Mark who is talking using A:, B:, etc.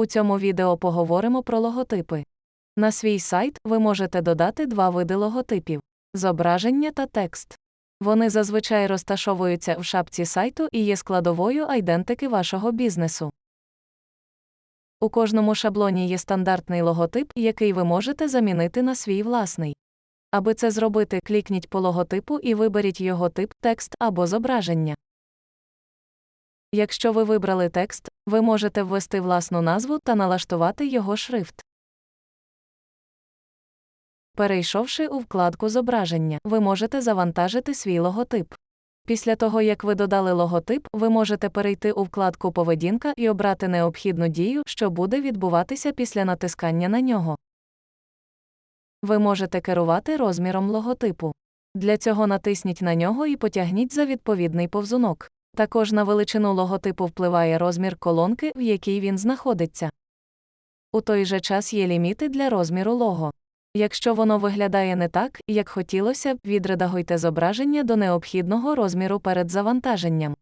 A: У цьому відео поговоримо про логотипи. На свій сайт ви можете додати два види логотипів зображення та текст. Вони зазвичай розташовуються в шапці сайту і є складовою айдентики вашого бізнесу. У кожному шаблоні є стандартний логотип, який ви можете замінити на свій власний. Аби це зробити, клікніть по логотипу і виберіть його тип, текст або зображення. Якщо ви вибрали текст, ви можете ввести власну назву та налаштувати його шрифт. Перейшовши у вкладку зображення, ви можете завантажити свій логотип. Після того, як ви додали логотип, ви можете перейти у вкладку Поведінка і обрати необхідну дію, що буде відбуватися після натискання на нього. Ви можете керувати розміром логотипу. Для цього натисніть на нього і потягніть за відповідний повзунок. Також на величину логотипу впливає розмір колонки, в якій він знаходиться. У той же час є ліміти для розміру лого. Якщо воно виглядає не так, як хотілося б, відредагуйте зображення до необхідного розміру перед завантаженням.